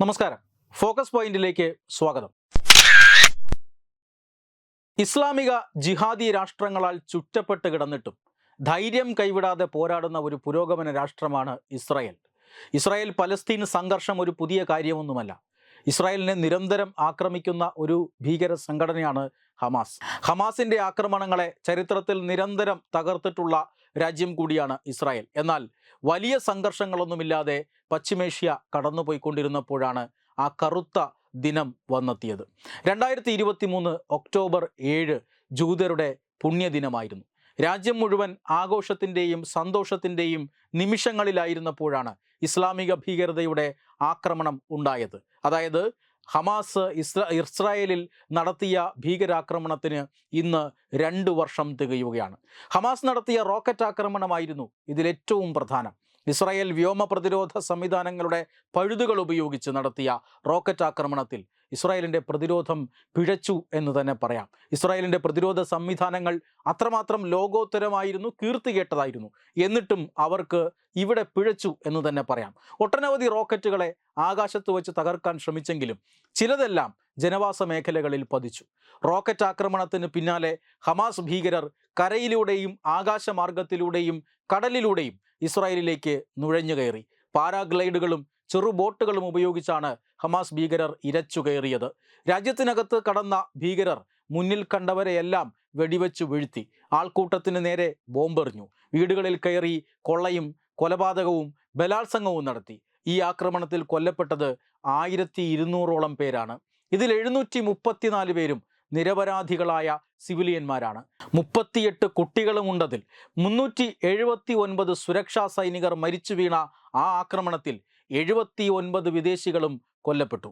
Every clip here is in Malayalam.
നമസ്കാരം. ഫോക്കസ് പോയിന്റിലേക്ക് സ്വാഗതം. ഇസ്ലാമിക ജിഹാദി രാഷ്ട്രങ്ങളാൽ ചുറ്റപ്പെട്ട് കിടന്നിട്ടും ധൈര്യം കൈവിടാതെ പോരാടുന്ന ഒരു പുരോഗമന രാഷ്ട്രമാണ് ഇസ്രായേൽ. ഇസ്രായേൽ പലസ്തീൻ സംഘർഷം ഒരു പുതിയ കാര്യമൊന്നുമല്ല. ഇസ്രായേലിനെ നിരന്തരം ആക്രമിക്കുന്ന ഒരു ഭീകര സംഘടനയാണ് ഹമാസ്. ഹമാസിന്റെ ആക്രമണങ്ങളെ ചരിത്രത്തിൽ നിരന്തരം തകർത്തിട്ടുള്ള രാജ്യം കൂടിയാണ് ഇസ്രായേൽ. എന്നാൽ വലിയ സംഘർഷങ്ങളൊന്നുമില്ലാതെ പശ്ചിമേഷ്യ കടന്നുപോയിക്കൊണ്ടിരുന്നപ്പോഴാണ് ആ കറുത്ത ദിനം വന്നെത്തിയത്. രണ്ടായിരത്തി ഇരുപത്തി മൂന്ന് ഒക്ടോബർ ഏഴ് ജൂതരുടെ പുണ്യദിനമായിരുന്നു. രാജ്യം മുഴുവൻ ആഘോഷത്തിന്റെയും സന്തോഷത്തിന്റെയും നിമിഷങ്ങളിലായിരുന്നപ്പോഴാണ് ഇസ്ലാമിക ഭീകരതയുടെ ആക്രമണം ഉണ്ടായത്. അതായത് ഹമാസ് ഇസ്ര ഇസ്രായേലിൽ നടത്തിയ ഭീകരാക്രമണത്തിന് ഇന്ന് രണ്ട് വർഷം തികയുകയാണ്. ഹമാസ് നടത്തിയ റോക്കറ്റ് ആക്രമണമായിരുന്നു ഇതിലേറ്റവും പ്രധാനം. ഇസ്രായേൽ വ്യോമ പ്രതിരോധ സംവിധാനങ്ങളുടെ പഴുതുകൾ ഉപയോഗിച്ച് നടത്തിയ റോക്കറ്റ് ആക്രമണത്തിൽ ഇസ്രായേലിന്റെ പ്രതിരോധം പിഴച്ചു എന്ന് തന്നെ പറയാം. ഇസ്രായേലിന്റെ പ്രതിരോധ സംവിധാനങ്ങൾ അത്രമാത്രം ലോകോത്തരമായിരുന്നു കീർത്തി കേട്ടതായിരുന്നു എന്നിട്ടും അവർക്ക് ഇവിടെ പിഴച്ചു എന്ന് തന്നെ പറയാം. ഒട്ടനവധി റോക്കറ്റുകളെ ആകാശത്ത് വെച്ച് തകർക്കാൻ ശ്രമിച്ചെങ്കിലും ചിലതെല്ലാം ജനവാസ മേഖലകളിൽ പതിച്ചു. റോക്കറ്റ് ആക്രമണത്തിന് പിന്നാലെ ഹമാസ് ഭീകരർ കരയിലൂടെയും ആകാശമാർഗത്തിലൂടെയും കടലിലൂടെയും ഇസ്രായേലിലേക്ക് നുഴഞ്ഞു കയറി. പാരാഗ്ലൈഡുകളും ചെറു ബോട്ടുകളും ഉപയോഗിച്ചാണ് ഹമാസ് ഭീകരർ ഇരച്ചു കയറിയത്. രാജ്യത്തിനകത്ത് കടന്ന ഭീകരർ മുന്നിൽ കണ്ടവരെയെല്ലാം വെടിവെച്ചു വീഴ്ത്തി. ആൾക്കൂട്ടത്തിന് നേരെ ബോംബെറിഞ്ഞു. വീടുകളിൽ കയറി കൊള്ളയും കൊലപാതകവും ബലാത്സംഗവും നടത്തി. ഈ ആക്രമണത്തിൽ കൊല്ലപ്പെട്ടത് ആയിരത്തി ഇരുന്നൂറോളം പേരാണ്. ഇതിൽ എഴുന്നൂറ്റി മുപ്പത്തിനാല് പേരും നിരപരാധികളായ സിവിലിയന്മാരാണ്. മുപ്പത്തിയെട്ട് കുട്ടികളുമുണ്ടതിൽ മുന്നൂറ്റി എഴുപത്തി ഒൻപത് സുരക്ഷാ സൈനികർ മരിച്ചു വീണ ആ ആക്രമണത്തിൽ എഴുപത്തി ഒൻപത് വിദേശികളും കൊല്ലപ്പെട്ടു.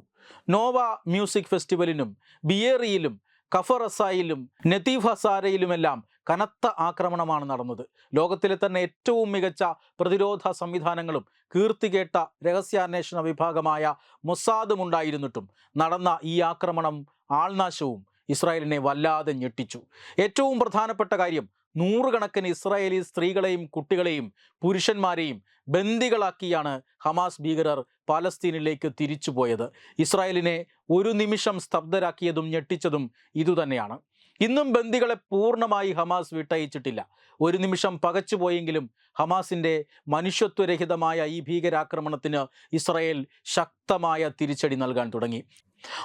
നോവ മ്യൂസിക് ഫെസ്റ്റിവലിനും ബിയേറിയിലും കഫറസായിലും നതീഫ് ഹസാരയിലുമെല്ലാം കനത്ത ആക്രമണമാണ് നടന്നത്. ലോകത്തിലെ തന്നെ ഏറ്റവും മികച്ച പ്രതിരോധ സംവിധാനങ്ങളും കീർത്തികേട്ട രഹസ്യാന്വേഷണ വിഭാഗമായ മൊസാദും ഉണ്ടായിരുന്നിട്ടും നടന്ന ഈ ആക്രമണം ആൾനാശവും ഇസ്രായേലിനെ വല്ലാതെ ഞെട്ടിച്ചു. ഏറ്റവും പ്രധാനപ്പെട്ട കാര്യം നൂറുകണക്കിന് ഇസ്രായേലി സ്ത്രീകളെയും കുട്ടികളെയും പുരുഷന്മാരെയും ബന്ദികളാക്കിയാണ് ഹമാസ് ഭീകരർ പാലസ്തീനിലേക്ക് തിരിച്ചുപോയത് ഇസ്രായേലിനെ ഒരു നിമിഷം സ്തബ്ധരാക്കിയതും ഞെട്ടിച്ചതും ഇതുതന്നെയാണ് ഇന്നും ബന്ദികളെ പൂർണമായി ഹമാസ് വിട്ടയച്ചിട്ടില്ല. ഒരു നിമിഷം പകച്ചുപോയെങ്കിലും ഹമാസിന്റെ മനുഷ്യത്വരഹിതമായ ഈ ഭീകരാക്രമണത്തിന് ഇസ്രായേൽ ശക്തമായ തിരിച്ചടി നൽകാൻ തുടങ്ങി.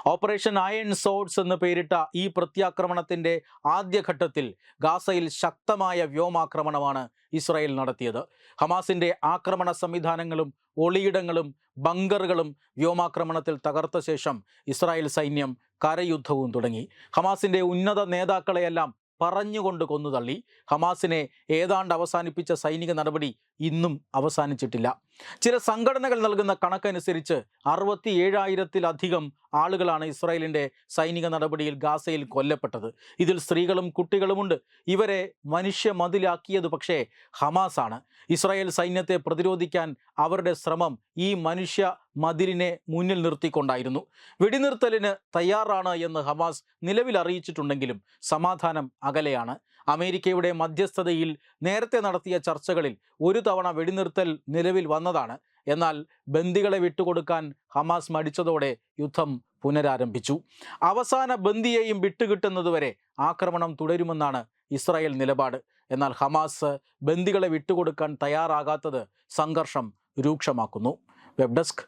ഓപ്പറേഷൻ അയൺ സോഡ്സ് എന്ന് പേരിട്ട ഈ പ്രത്യാക്രമണത്തിന്റെ ആദ്യഘട്ടത്തിൽ ഗാസയിൽ ശക്തമായ വ്യോമാക്രമണമാണ് ഇസ്രായേൽ നടത്തിയത്. ഹമാസിന്റെ ആക്രമണ സംവിധാനങ്ങളും ഒളിയിടങ്ങളും ബങ്കറുകളും വ്യോമാക്രമണത്തിൽ തകർത്ത ശേഷം ഇസ്രായേൽ സൈന്യം കരയുദ്ധവും തുടങ്ങി. ഹമാസിന്റെ ഉന്നത നേതാക്കളെയെല്ലാം പറഞ്ഞുകൊണ്ട് കൊന്നുതള്ളി. ഹമാസിനെ ഏതാണ്ട് അവസാനിപ്പിച്ച സൈനിക നടപടി ഇന്നും അവസാനിച്ചിട്ടില്ല. ചില സംഘടനകൾ നൽകുന്ന കണക്കനുസരിച്ച് അറുപത്തി ഏഴായിരത്തിലധികം ആളുകളാണ് ഇസ്രായേലിന്റെ സൈനിക നടപടിയിൽ ഗാസയിൽ കൊല്ലപ്പെട്ടത്. ഇതിൽ സ്ത്രീകളും കുട്ടികളുമുണ്ട്. ഇവരെ മനുഷ്യ മതിലാക്കിയത് പക്ഷേ ഹമാസാണ്. ഇസ്രായേൽ സൈന്യത്തെ പ്രതിരോധിക്കാൻ അവരുടെ ശ്രമം ഈ മനുഷ്യ മതിലിനെ മുന്നിൽ നിർത്തിക്കൊണ്ടായിരുന്നു. വെടിനിർത്തലിന് തയ്യാറാണ് എന്ന് ഹമാസ് നിലവിൽ അറിയിച്ചിട്ടുണ്ടെങ്കിലും സമാധാനം അകലെയാണ്. അമേരിക്കയുടെ മധ്യസ്ഥതയിൽ നേരത്തെ നടത്തിയ ചർച്ചകളിൽ ഒരു തവണ വെടിനിർത്തൽ നിലവിൽ വന്നതാണ്. എന്നാൽ ബന്ദികളെ വിട്ടുകൊടുക്കാൻ ഹമാസ് മടിച്ചതോടെ യുദ്ധം പുനരാരംഭിച്ചു. അവസാന ബന്ദിയെയും വിട്ടുകിട്ടുന്നതുവരെ ആക്രമണം തുടരുമെന്നാണ് ഇസ്രായേൽ നിലപാട്. എന്നാൽ ഹമാസ് ബന്ദികളെ വിട്ടുകൊടുക്കാൻ തയ്യാറാകാത്തത് സംഘർഷം രൂക്ഷമാക്കുന്നു. വെബ് ഡെസ്ക്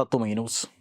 തത്തുമൈ ന്യൂസ്.